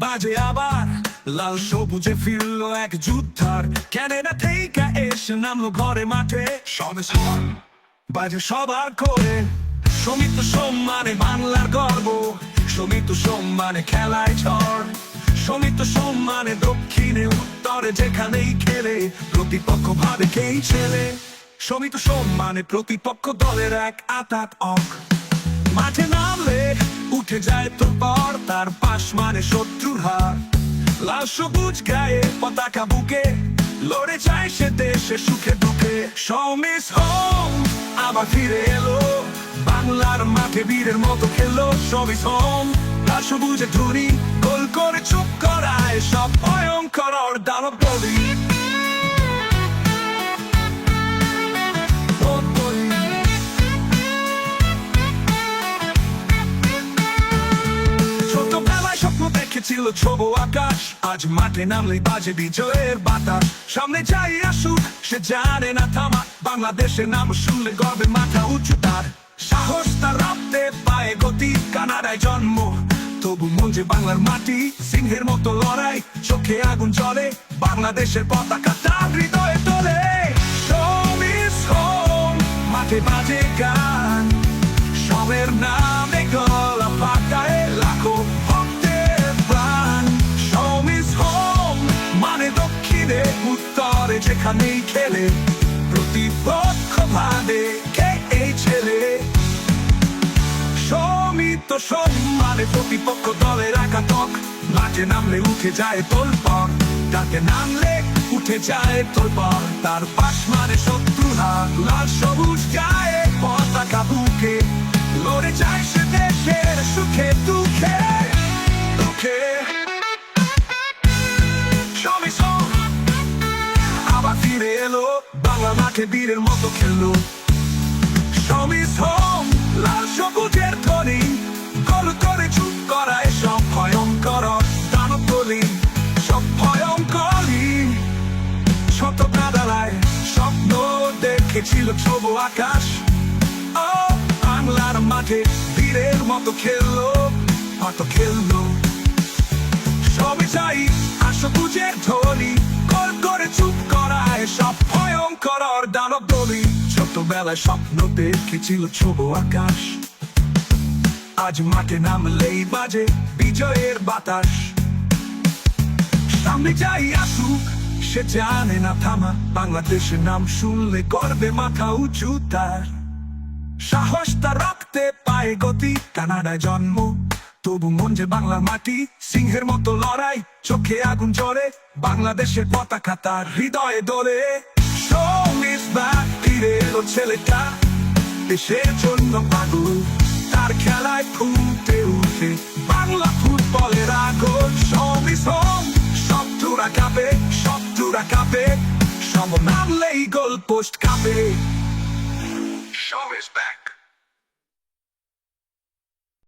মাঝে আবার, লাল সবুজে ফিরলো এক যুদ্ধার। ক্যানেডা থেকে এসে নামলো ঘরে মাঠে। সবে বাজে সবার করে সমিত সম্মানে বাংলার গর্ব। সমিত সম্মানে খেলায় ঝড়। সমিত সম্মানে দক্ষিণে, উত্তরে যেখানেই খেলে, প্রতিপক্ষ ভাবে কেই ছেলে। সমিত সম্মানে প্রতিপক্ষ দলের এক আতাত অক মাঠে নামলে উঠে যায় পর, তার পাশ মানে শত্রুর হার। লাল সবুজ গায়ে পতাকা বুকে, লড়ে যায় সে দেশে সুখে দুঃখে। সমিস হোম আবার ফিরে এলো। বাংলার মাঠে বীরের মতো খেলো সমিস হোম লাল সবুজে ধুনি দেখেছিল ছোব আকাশ, আজ মাঠে নামলেই বাজে বিজয়ের বাতাস। সামনে যাই আসুক, সে জানে না থামা। বাংলাদেশের নাম শুনলে গর্বে মাথা উঁচু তার। সাহস তার রক্তে পায়ে গতি, কানাডায় জন্ম। তবু মন যে বাংলার মাটি, সিংহের মতো লড়াই, চোখে আগুন জ্বলে, বাংলাদেশের পতাকা তার হৃদয়ে তোলে। মাঠে বাজে গান। যেখানেই খেলে প্রতিপক্ষ ভাবে কে এই ছেলে? সমিত সম্মানে প্রতিপক্ষ দলের একাতক মাঠে নামলে উঠে যায় তোর পর ডাকে নামলে উঠে যায় তোর পর তার পাশ মানে শত্রু হাত লাল বাংলা মাঠে বীরের মতো খেললো সমিস হোম লাল সবুজের ধ্বনি কল করে চুপ করা এসব ভয়ঙ্কর দানব বলি সব ভয়ঙ্করই। ছোট কাদালায় স্বপ্ন দেখেছিল ছোব আকাশ। ও, বাংলার মাঠে বীরের মতো খেললো, কত খেললো। সবে চাই আসো বুঝের ধ্বনি ছোটবেলায় স্বপ্ন দেখেছিল ছোব আকাশ? আজ মাঠে নামলেই বাজে বিজয়ের বাতাস। সামনে যাই আসুক, সে জানে না থামা। বাংলাদেশের নাম শুনলে করবে মাথা উঁচু তার। সাহস তার রক্তে পায়ে গতি, কানাডায় জন্ম। তবু মন যে বাংলা মাটি, সিংহের মতো লড়াই, চোখে আগুন জ্বলে বাংলাদেশের পতাকা তার হৃদয়ে দোলে। ব্যাক ফিরে এলো ছেলেটা দেশের জন্য পাগল। তার খেলায় ফুটে উঠে বাংলা ফুটবলের আগর সমিশ্রম সব শত্রুরা কাঁপে টুরা কাপে। সব নামলেই গোল পোস্ট কাঁপে। Show is back.